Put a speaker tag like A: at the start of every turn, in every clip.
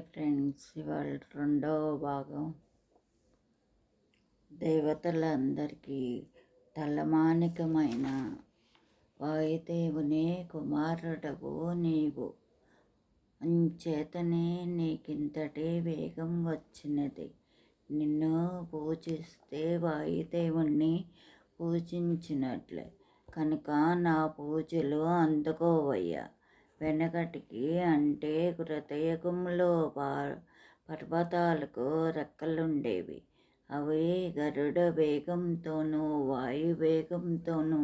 A: Hi friends ఇవాళ రెండవ భాగం. దేవతలందరికీ తలమానికమైన వాయుదేవునే కుమారుడవు నీవు. అంచేతనే నీకింతటి వేగం వచ్చినది. నిన్ను పూజిస్తే వాయుదేవుణ్ణి పూజించినట్లే. కనుక నా పూజలు అందుకోవయ్యా. వెనకటికి అంటే హృదయకంలో పర్వతాలకు రెక్కలుండేవి. అవి గరుడ వేగంతోనూ వాయు వేగంతోనూ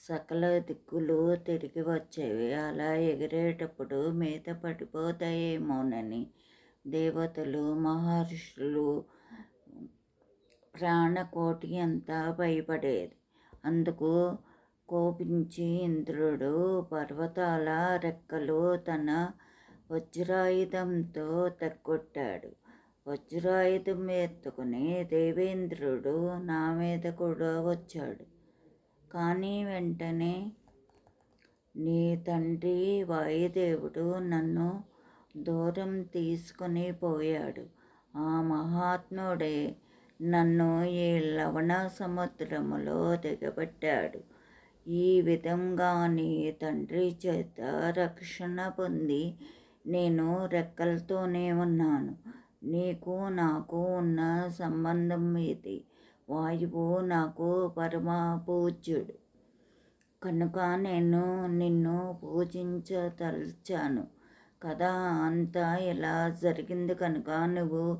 A: సకల దిక్కులు తిరిగి వచ్చేవి. అలా ఎగిరేటప్పుడు మీద పడిపోతాయేమోనని దేవతలు మహర్షులు ప్రాణకోటి అంతా భయపడేది. అందుకు కోపించి ఇంద్రుడు పర్వతాల రెక్కలు తన వజ్రాయుధంతో తగ్గొట్టాడు వజ్రాయుధం ఎత్తుకుని దేవేంద్రుడు నా మీద కూడా వచ్చాడు. కానీ వెంటనే నీ తండ్రి వాయుదేవుడు నన్ను దూరం తీసుకుని పోయాడు. ఆ మహాత్ముడే నన్ను ఈ లవణ సముద్రములో దిగబెట్టాడు ఈ విధంగా నీ తండ్రి చేత రక్షణ పొంది నేను రెక్కలతోనే ఉన్నాను. నీకు నాకు ఉన్న సంబంధం ఇది వాయువు నాకు పరమ పూజ్యుడు కనుక నేను నిన్ను పూజించదలిచాను. కదా? అంతా ఇలా జరిగింది కనుక నువ్వు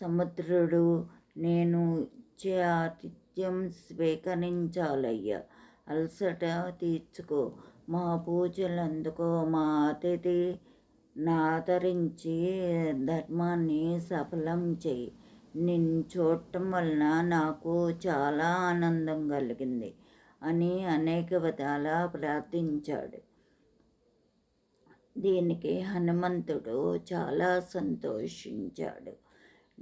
A: సముద్రుడు. నేను ఇచ్చే ఆతిథ్యం స్వీకరించాలయ్యా. అలసట తీర్చుకో. మా పూజలు అందుకో మా అతిథి నాదరించి ధర్మాన్ని సఫలం చేయి. నిన్ను చూడటం వలన నాకు చాలా ఆనందం కలిగింది అని అనేక విధాల ప్రార్థించాడు. దీనికి హనుమంతుడు చాలా సంతోషించాడు.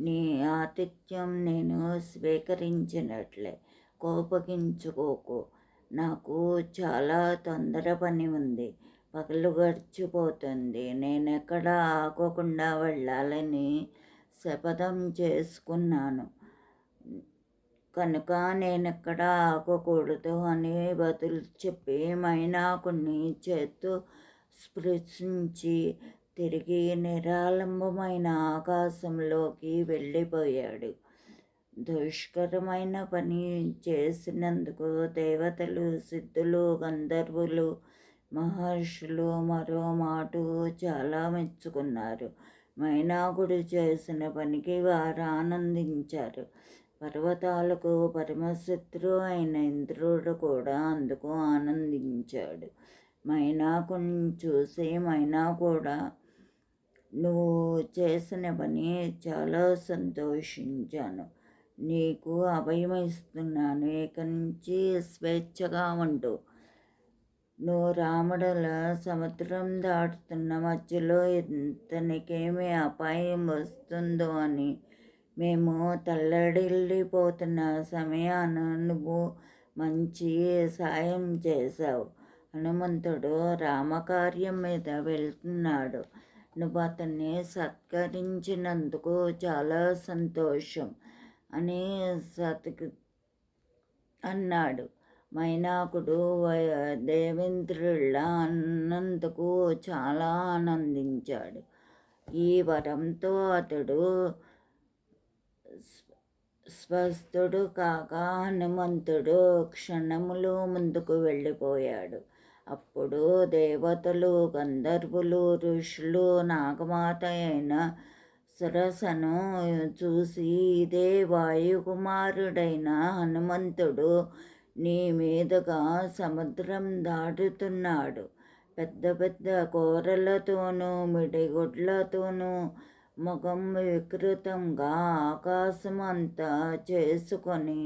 A: నీ ఆతిథ్యం నేను స్వీకరించినట్లే. కోపగించుకోకు. నాకు చాలా తొందర పని ఉంది. పగలు గడిచిపోతుంది. నేను ఎక్కడ ఆగకుండా వెళ్ళాలని శపథం చేసుకున్నాను. కనుక నేను ఎక్కడ ఆగకూడదు అని బదులు చెప్పి మైనాకుని చేత్తు స్పృశించి తిరిగి నిరాలంబమైన ఆకాశంలోకి వెళ్ళిపోయాడు. దుష్కరమైన పని చేసినందుకు దేవతలు సిద్ధులు గంధర్వులు మహర్షులు మరో మాట చాలా మెచ్చుకున్నారు. మైనాకుడు చేసిన పనికి వారు ఆనందించారు. పర్వతాలకు పరమశత్రు అయిన ఇంద్రుడు కూడా అందుకు ఆనందించాడు. మైనాకుని చూసి మైనా కూడా నువ్వు చేసిన పని చాలా సంతోషించాను. నీకు అభయం ఇస్తున్నాను ఇక నుంచి స్వేచ్ఛగా ఉండు. నువ్వు రాముడల సముద్రం దాటుతున్న మధ్యలో ఇతనికేమి అపాయం వస్తుందో అని మేము తల్లడిల్లిపోతున్న సమయాన నువ్వు మంచి సాయం చేశావు. హనుమంతుడు రామకార్యం మీద వెళ్తున్నాడు. నువ్వు అతన్ని సత్కరించినందుకు చాలా సంతోషం. అని సతికి అన్నాడు. మైనాకుడు దేవేంద్రుళ్ళ అన్నందుకు చాలా ఆనందించాడు. ఈ వరంతో అతడు స్వస్థుడు కాక హనుమంతుడు క్షణములు ముందుకు వెళ్ళిపోయాడు. అప్పుడు దేవతలు గంధర్వులు ఋషులు నాగమాత అయిన సురసను చూసి ఇదే వాయుకుమారుడైన హనుమంతుడు నీ మీదుగా సముద్రం దాటుతున్నాడు. పెద్ద పెద్ద కూరలతోనూ మిడిగుడ్లతోనూ ముఖం వికృతంగా ఆకాశం అంతా చేసుకొని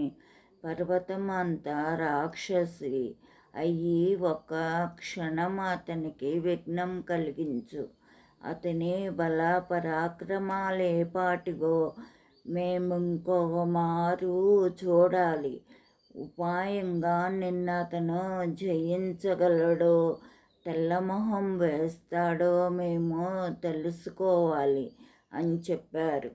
A: పర్వతం అంతా రాక్షసి అయ్యి ఒక క్షణం అతనికి విఘ్నం కలిగించు. అతని బల పరాక్రమాలేపాటిగో మేము మారు చూడాలి. ఉపాయంగా నిన్న అతను జయించగలడో తెల్లమొహం వేస్తాడో మేము తెలుసుకోవాలి అని చెప్పారు.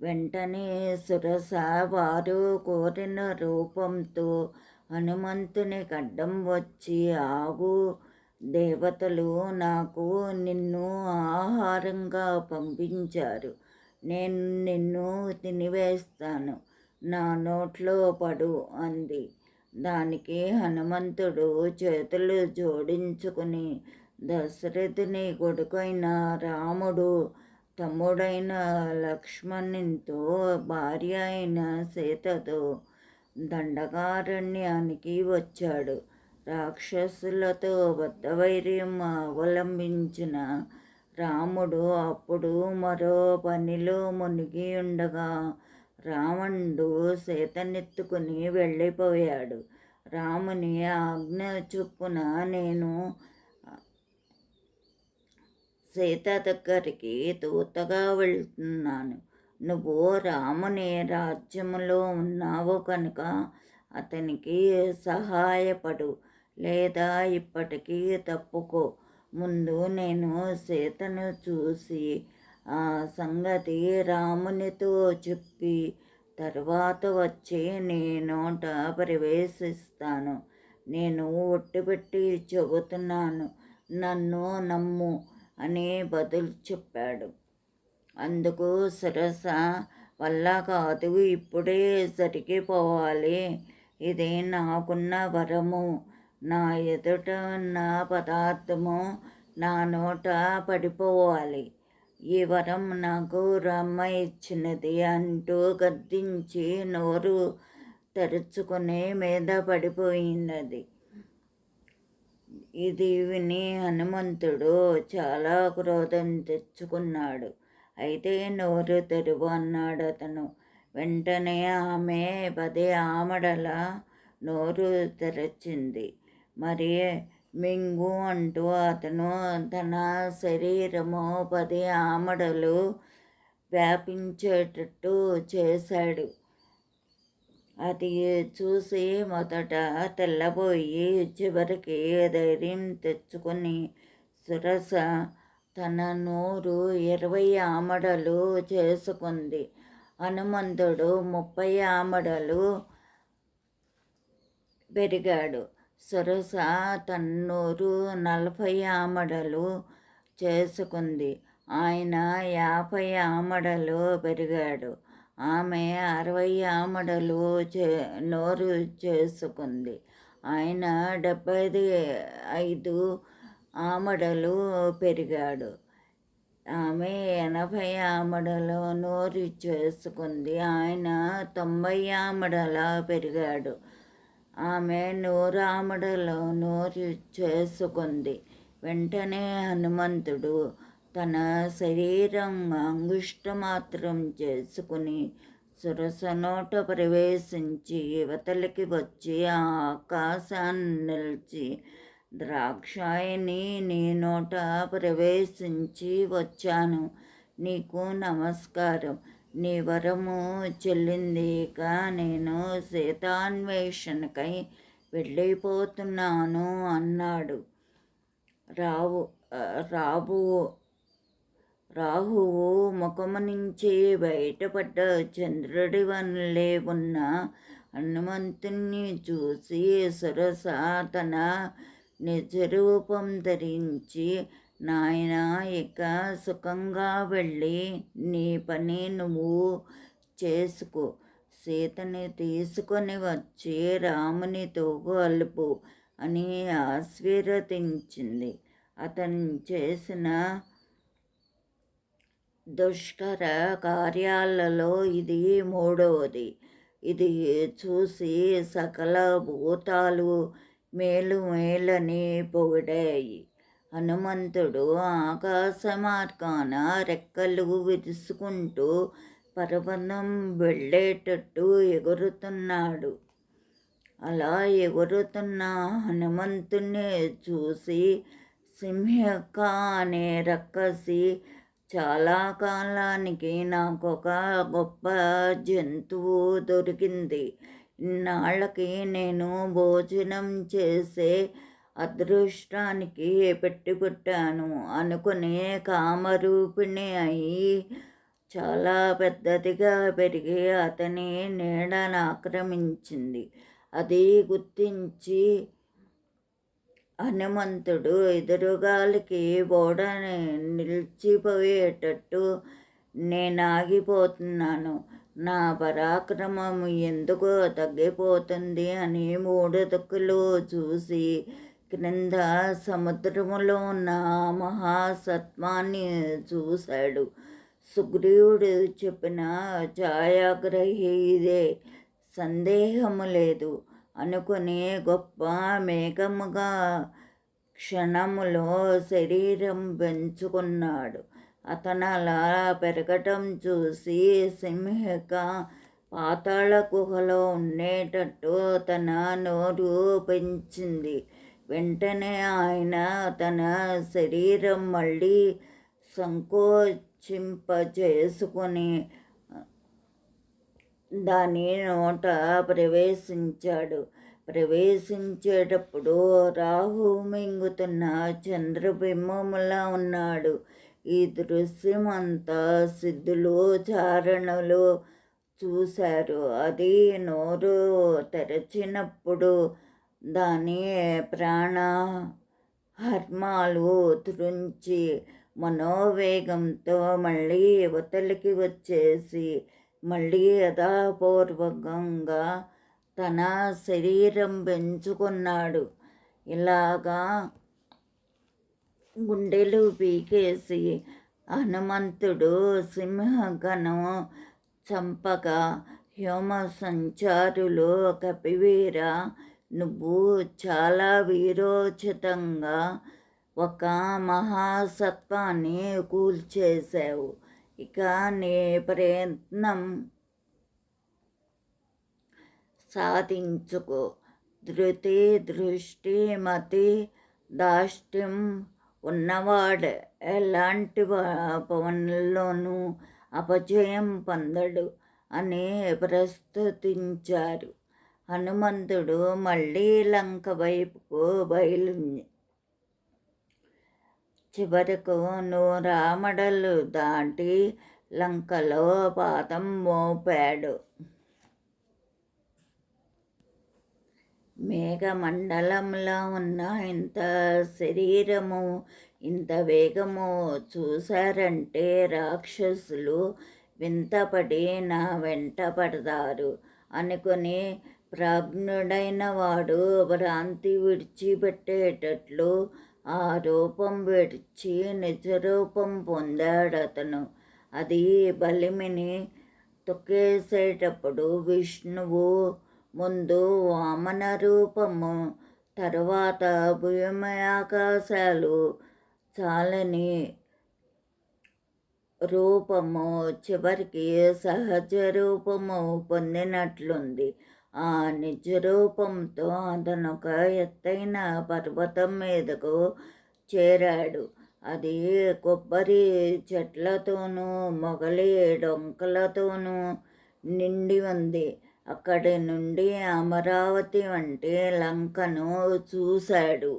A: వెంటనే సురస వారు కోరిన రూపంతో హనుమంతుని గడ్డం వచ్చి ఆగు దేవతలు నాకు నిన్ను ఆహారంగా పంపించారు. నేను నిన్ను తినివేస్తాను. నా నోట్లో పడు అంది. దానికి హనుమంతుడు చేతులు జోడించుకుని దశరథుని కొడుకైన రాముడు తమ్ముడైన లక్ష్మణునితో భార్య అయిన సీతతో దండకారణ్యానికి వచ్చాడు. రాక్షసులతో బద్ధవైర్యం అవలంబించిన రాముడు అప్పుడు మరో పనిలో మునిగి ఉండగా రావణుడు సీతనెత్తుకుని వెళ్ళిపోయాడు. రాముని ఆజ్ఞ చొప్పున నేను సీత దగ్గరికి దూతగా వెళ్తున్నాను. నువ్వు రాముని రాజ్యములో ఉన్నావు కనుక అతనికి సహాయపడు. లేదా ఇప్పటికీ తప్పుకో. ముందు నేను సీతను చూసి ఆ సంగతి రామునితో చెప్పి తర్వాత వచ్చి నీ నోట ప్రవేశిస్తాను. నేను ఒట్టుపెట్టి చెబుతున్నాను. నన్ను నమ్ము అని బదులు చెప్పాడు. అందుకు సరస వల్ల కాదు ఇప్పుడే జరిగిపోవాలి ఇది నాకున్న వరము. నా ఎదుట ఉన్న పదార్థము నా నోట పడిపోవాలి. ఈ వరం నాకు రమ్మ ఇచ్చినది అంటూ గద్దించి నోరు తెరుచుకుని మీద పడిపోయినది. ఇది విని హనుమంతుడు చాలా క్రోధం తెచ్చుకున్నాడు. అయితే నోరు తెరువు అన్నాడు అతను. వెంటనే ఆమె పది ఆమడల నోరు తెరచింది. మరి మింగు అంటూ అతను తన శరీరము పది ఆమడలు వ్యాపించేటట్టు చేశాడు. అది చూసి మొదట తెల్లబోయి చివరికి ధైర్యం తెచ్చుకొని సురస తన నూరు ఇరవై ఆమడలు చేసుకుంది. హనుమంతుడు ముప్పై ఆమడలు పెరిగాడు. సరస తన్నూరు నలభై ఆమడలు చేసుకుంది. ఆయన యాభై ఆమడలు పెరిగాడు. ఆమె అరవై ఆమడలు చే నోరు చేసుకుంది. ఆయన డెబ్బై ఐదు ఆమడలు పెరిగాడు. ఆమె ఎనభై ఆమడలు నోరు చేసుకుంది. ఆయన తొంభై ఆమడల పెరిగాడు. ఆమె నూరామడలో నోరు చేసుకుంది. వెంటనే హనుమంతుడు తన శరీరం అంగుష్టమాత్రం చేసుకుని సురసనోట ప్రవేశించి యువతలకి వచ్చి ఆ ఆకాశాన్ని నిలిచి ద్రాక్షాయిని నీ నోట ప్రవేశించి వచ్చాను. నీకు నమస్కారం. నీ వరము చెల్లింది నేను సీతాన్వేషణకై వెళ్ళిపోతున్నాను అన్నాడు. రావు రాబు రాహువు ముఖము నుంచి బయటపడ్డ చంద్రుడి వనలే ఉన్న హనుమంతుణ్ణి చూసి సరస తన నిజరూపం ధరించి నాయన ఇక సుఖంగా వెళ్ళి నీ పని నువ్వు చేసుకో. సీతని తీసుకొని వచ్చి రామునితో కలుపు అని ఆశీర్వదించింది. అతను చేసిన దుష్కర కార్యాలలో ఇది మూడవది. ఇది చూసి సకల భూతాలు మేలు మేలని పొగిడాయి. హనుమంతుడు ఆకాశ మార్గాన రెక్కలు విరుసుకుంటూ పర్వతం వెళ్ళేటట్టు ఎగురుతున్నాడు. అలా ఎగురుతున్న హనుమంతుని చూసి సింహక అనే రక్కసి చాలా కాలానికి నాకు ఒక గొప్ప జంతువు దొరికింది. ఇన్నాళ్ళకి నేను భోజనం చేసే అదృష్టానికి పెట్టుకుంటాను అనుకునే కామరూపిణి అయి చాలా పెద్దదిగా పెరిగి అతని నీడను ఆక్రమించింది. అది గుర్తించి హనుమంతుడు ఎదురుగాలికి ఓడ నిలిచిపోయేటట్టు నేను ఆగిపోతున్నాను నా పరాక్రమం ఎందుకు తగ్గిపోతుంది అని మూడు దుక్కులు చూసి క్రింద సముద్రములో ఉన్న మహాసత్వాన్ని చూశాడు. సుగ్రీవుడు చెప్పిన ఛాయాగ్రహి ఇదే సందేహము లేదు. అనుకుని గొప్ప మేఘముగా క్షణములో శరీరం పెంచుకున్నాడు అతను అలా పెరగటం చూసి సింహిక పాతాళ గుహలో ఉండేటట్టు తన నోరు పెంచింది. వెంటనే ఆయన తన శరీరం మళ్ళీ సంకోచింపజేసుకొని దాని నోట ప్రవేశించాడు. ప్రవేశించేటప్పుడు రాహు మింగుతున్న చంద్రబింబములా ఉన్నాడు. ఈ దృశ్యం అంతా సిద్ధులు చారణలు చూశారు. అది నోరు తెరచినప్పుడు దాని ప్రాణ హర్మాలు తురించి మనోవేగంతో మళ్ళీ అవతలికి వచ్చేసి మళ్ళీ యథాపూర్వకంగా తన శరీరం పెంచుకున్నాడు. ఇలాగా గుండెలు పీకేసి హనుమంతుడు సింహగణం చంపగా హ్యోమ సంచారులు కపివీర నువ్వు చాలా వీరోచితంగా ఒక మహాసత్వాన్ని కూల్చేశావు. ఇక నీ ప్రయత్నం సాధించుకో. ధృతి దృష్టి మతి దాష్ట్యం ఉన్నవాడు ఎలాంటి పవన్లోనూ అపజయం పొందడు అని ప్రస్తుతించారు. హనుమంతుడు మళ్ళీ లంక వైపుకు బయలు చివరకు నూరామడలు దాటి లంకలో పాదం మోపాడు. మేఘమండలంలో ఉన్న ఇంత శరీరము ఇంత వేగము చూశారంటే రాక్షసులు వింతపడి నా వెంట పడతారు అనుకుని ప్రాజ్ఞుడైన వాడు భ్రాంతి విడిచిపెట్టేటట్లు ఆ రూపం విడిచి నిజరూపం పొందాడతను అది బలిమిని తొక్కేసేటప్పుడు విష్ణువు ముందు వామన రూపము తర్వాత భూమి చాలని రూపము చివరికి సహజ రూపము పొందినట్లుంది. ఆ నిజరూపంతో అతను ఒక ఎత్తైన పర్వతం మీదకు చేరాడు. అది కొబ్బరి చెట్లతోనూ మొగలి డొంకలతోనూ నిండి ఉంది. అక్కడి నుండి అమరావతి వంటి లంకను చూశాడు.